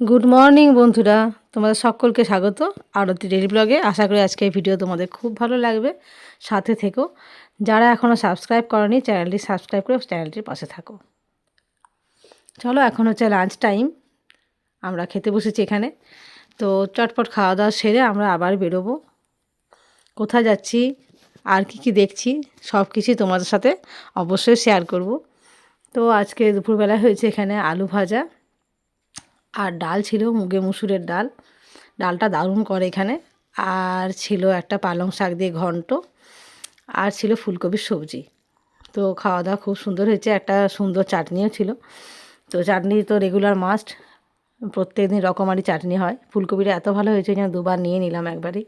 Good morning বন্ধুরা। তোমাদের সকলকে স্বাগত। আরতি ডেলি ব্লগে আশা করি আজকে এই ভিডিও তোমাদের খুব ভালো লাগবে। সাথে থেকো। যারা এখনও সাবস্ক্রাইব করনি চ্যানেলটি সাবস্ক্রাইব করে চ্যানেলটির পাশে থাকো। চলো, এখন হচ্ছে লাঞ্চ টাইম আমরা খেতে বসেছি এখানে। তো চটপট খাওয়া দাওয়া সেরে আমরা আবার বেরোবো। কোথায় যাচ্ছি? আর কি কি দেখছি? সব কিছুই তোমাদের সাথে অবশ্যই শেয়ার করব। তো আজকে দুপুরবেলা হয়েছে এখানে আলু ভাজা। আর ডাল ছিল মুগে মুসুরের ডাল। ডালটা দারুণ করে এখানে। আর ছিল একটা পালং শাক দিয়ে ঘন্ট। আর ছিল ফুলকপির সবজি। তো খাওয়া দাওয়া খুব সুন্দর হয়েছে। একটা সুন্দর চাটনিও ছিল। তো চাটনি তো রেগুলার মাস্ট প্রত্যেক দিন রকমারি চাটনি হয়। ফুলকপিটা এত ভালো হয়েছে যেন দুবার নিয়ে নিলাম একবারই।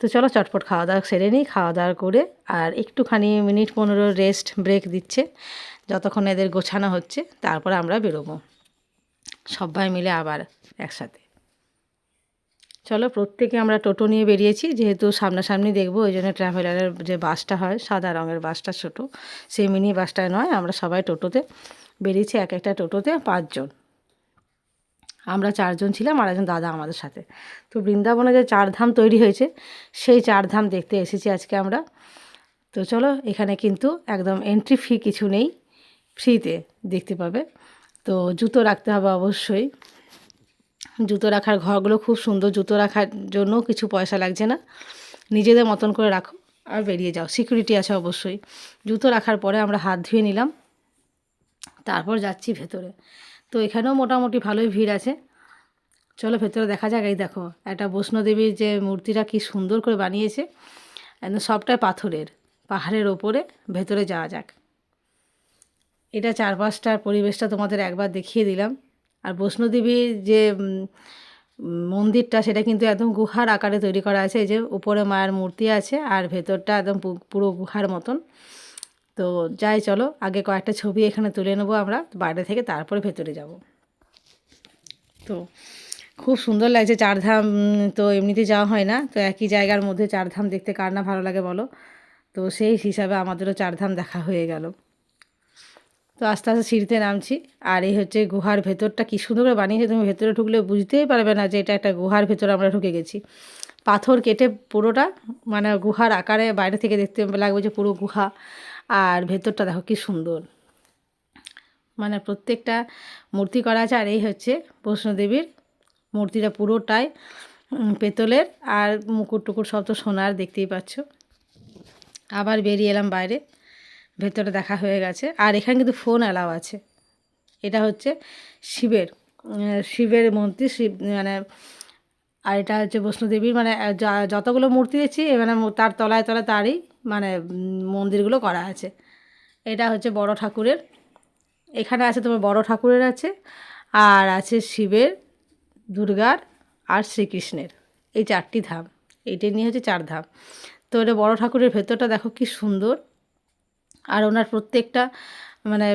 তো চলো চটপট খাওয়া দাওয়া সেরে নিই। খাওয়া দাওয়া করে আর একটুখানি মিনিট পনেরো রেস্ট ব্রেক দিচ্ছে। যতক্ষণ এদের গোছানো হচ্ছে, তারপরে আমরা বেরোবো। সবাই মিলে আবার একসাথে। চলো প্রত্যেকে আমরা টোটো নিয়ে বেরিয়েছি, যেহেতু সামনাসামনি দেখব, ওই জন্য ট্রাভেলারের যে বাসটা হয়, সাদা রঙের বাসটা ছোটো, সেই মিনি বাসটায় নয়, আমরা সবাই টোটোতে বেরিয়েছি, এক একটা টোটোতে পাঁচজন। আমরা চারজন ছিলাম আর একজন দাদা আমাদের সাথে। তো বৃন্দাবনে যে চারধাম তৈরি হয়েছে, সেই চারধাম দেখতে এসেছি আজকে আমরা। তো চলো, এখানে কিন্তু একদম এন্ট্রি ফি কিছু নেই ফ্রিতে দেখতে পাবে। তো জুতো রাখতে হবে অবশ্যই। জুতো রাখার ঘরগুলো খুব সুন্দর জুতো রাখার জন্য কিছু পয়সা লাগছে না। নিজেদের মতন করে রাখো আর বেরিয়ে যাও। সিকিউরিটি আছে অবশ্যই। জুতো রাখার পরে আমরা হাত ধুয়ে নিলাম। তারপর যাচ্ছি ভেতরে। তো এখানেও মোটামুটি ভালোই ভিড় আছে। চলো ভেতরে দেখা যাক। এই দেখো, একটা বৈষ্ণোদেবীর যে মূর্তিটা কি সুন্দর করে বানিয়েছে। একদম সবটাই পাথরের, পাহাড়ের ওপরে ভেতরে যাওয়া যাক। এটা চারপাশটার পরিবেশটা তোমাদের একবার দেখিয়ে দিলাম। আর বৈষ্ণোদেবীর যে মন্দিরটা সেটা কিন্তু একদম গুহার আকারে তৈরি করা আছে। এই যে উপরে মায়ের মূর্তি আছে আর ভেতরটা একদম পুরো গুহার মতন। তো যাই, চলো আগে কয়েকটা ছবি এখানে তুলে নেব আমরা, বাইরে থেকে তারপরে ভেতরে যাব। তো খুব সুন্দর লাগছে চারধাম তো এমনিতে যাওয়া হয় না, তো একই জায়গার মধ্যে চারধাম দেখতে কার না ভালো লাগে বলো। তো সেই হিসাবে আমাদেরও চারধাম দেখা হয়ে গেল। তো আস্তে আস্তে সিঁড়িতে নামছি। আর এই হচ্ছে গুহার ভেতরটা কী সুন্দর করে বানিয়েছে। তুমি ভেতরে ঢুকলে বুঝতেই পারবে না যে এটা একটা গুহার ভেতরে আমরা ঢুকে গেছি। পাথর কেটে পুরোটা মানে গুহার আকারে বাইরে থেকে দেখতে লাগবে যে পুরো গুহা। আর ভেতরটা দেখো কী সুন্দর। মানে প্রত্যেকটা মূর্তি করা আছে। আর এই হচ্ছে বৈষ্ণোদেবীর মূর্তিটা পুরোটাই পেতলের। আর মুকুট টুকুর সব তো সোনার, দেখতেই পাচ্ছ। আবার বেরিয়ে এলাম বাইরে। ভেতরে দেখা হয়ে গেছে। আর এখানে কিন্তু ফোন অ্যালাও আছে। এটা হচ্ছে শিবের শিবের মূর্তি, শিব মানে আর এটা হচ্ছে বৈষ্ণোদেবীর মানে যতগুলো মূর্তি দেখছি মানে তার তলায় তলায় তারই মানে মন্দিরগুলো করা আছে। এটা হচ্ছে বড় ঠাকুরের, এখানে আছে তোমার বড় ঠাকুরের আছে, আর আছে শিবের, দুর্গার, আর শ্রীকৃষ্ণের। এই চারটি ধাম এইটাই নিয়ে হচ্ছে চার ধাম। তো এটা বড় ঠাকুরের ভেতরটা দেখো কি সুন্দর। আর ওনার প্রত্যেকটা মানে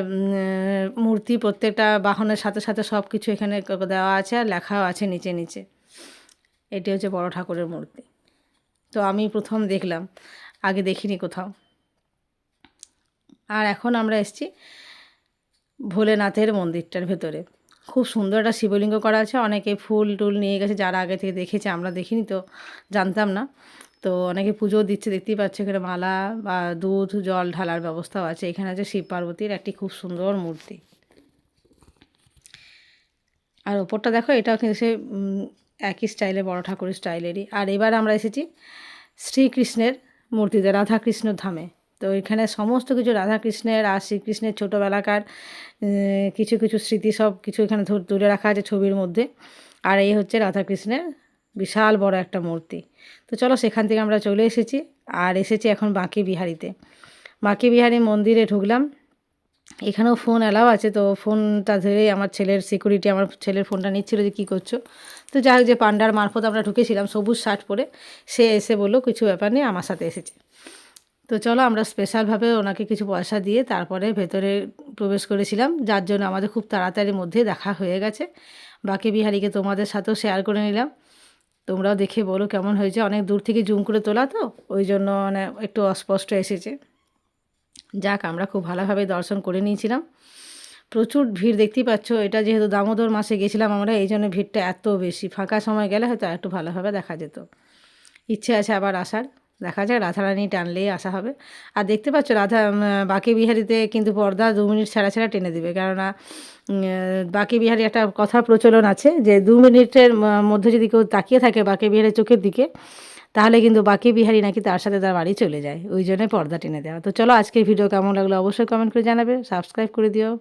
মূর্তি প্রত্যেকটা বাহনের সাথে সাথে সব কিছু এখানে দেওয়া আছে আর লেখাও আছে নিচে নিচে। এটি হচ্ছে বড় ঠাকুরের মূর্তি। তো আমি প্রথম দেখলাম, আগে দেখিনি কোথাও। আর এখন আমরা এসছি ভোলেনাথের মন্দিরটার ভেতরে। খুব সুন্দর একটা শিবলিঙ্গ করা আছে, অনেকে ফুল টুল নিয়ে গেছে, যারা আগে থেকে দেখেছে, আমরা দেখিনি তো, জানতাম না। তো অনেকে পুজো দিচ্ছে, দেখতেই পাচ্ছে এখানে মালা বা দুধ, জল ঢালার ব্যবস্থাও আছে। এখানে আছে শিব পার্বতীর একটি খুব সুন্দর মূর্তি। আর ওপরটা দেখো, এটাও কিন্তু সে একই স্টাইলে বড় ঠাকুরের স্টাইলেরই আর এবার আমরা এসেছি শ্রীকৃষ্ণের মূর্তিতে, রাধাকৃষ্ণ ধামে। তো এখানে সমস্ত কিছু রাধাকৃষ্ণের আর শ্রীকৃষ্ণের ছোটোবেলাকার কিছু কিছু স্মৃতি সব কিছু এখানে তুলে রাখা আছে ছবির মধ্যে। আর এই হচ্ছে রাধাকৃষ্ণের বিশাল বড় একটা মূর্তি। তো চলো সেখান থেকে আমরা চলে এসেছি। আর এসেছি এখন বাঁকি বিহারিতে। বাঁকি বিহারি মন্দিরে ঢুকলাম। এখানেও ফোন অ্যালাও আছে, তো ফোনটা ধরেই আমার ছেলের সিকিউরিটি আমার ছেলের ফোনটা নিচ্ছিল যে কী করছ। তো যাই হোক যে পান্ডার মারফত আমরা ঢুকেছিলাম সবুজ শার্ট পরে, সে এসে বলল কিছু ব্যাপার নেই, আমার সাথে এসেছে। তো চলো আমরা স্পেশালভাবে ওনাকে কিছু পয়সা দিয়ে তারপরে ভেতরে প্রবেশ করেছিলাম, যার জন্য আমাদের খুব তাড়াতাড়ির মধ্যে দেখা হয়ে গেছে। বাকি বিহারিকে তোমাদের সাথেও শেয়ার করে নিলাম। তোমরাও দেখে বলো কেমন হয়েছে। অনেক দূর থেকে জুম করে তোলা তো, ওই জন্য মানে একটু অস্পষ্ট এসেছে। যাক, আমরা খুব ভালোভাবে দর্শন করে নিয়েছিলাম। প্রচুর ভিড় দেখতেই পাচ্ছ, এটা যেহেতু দামোদর মাসে গেছিলাম আমরা, এই জন্য ভিড়টা এত বেশি। ফাঁকা সময় গেলে হয়তো একটু ভালোভাবে দেখা যেত। ইচ্ছে আছে আবার আসার। দেখা যাক, রাধারানী টানলেই আসা হবে। আর দেখতে পাচ্ছ, রাধা বাকি বিহারিতে কিন্তু পর্দা দু মিনিট ছাড়া ছাড়া টেনে দিবে। কেননা বাকি বিহারি একটা কথা প্রচলন আছে যে, দু মিনিটের মধ্যে যদি কেউ তাকিয়ে থাকে বাকি বিহারের চোখের দিকে, তাহলে কিন্তু বাকি বিহারি নাকি তার সাথে তার বাড়ি চলে যায়। ওই জন্য পর্দা টেনে দেওয়া। তো চলো, আজকের ভিডিও কেমন লাগল অবশ্যই কমেন্ট করে জানাবে। সাবস্ক্রাইব করে দিও।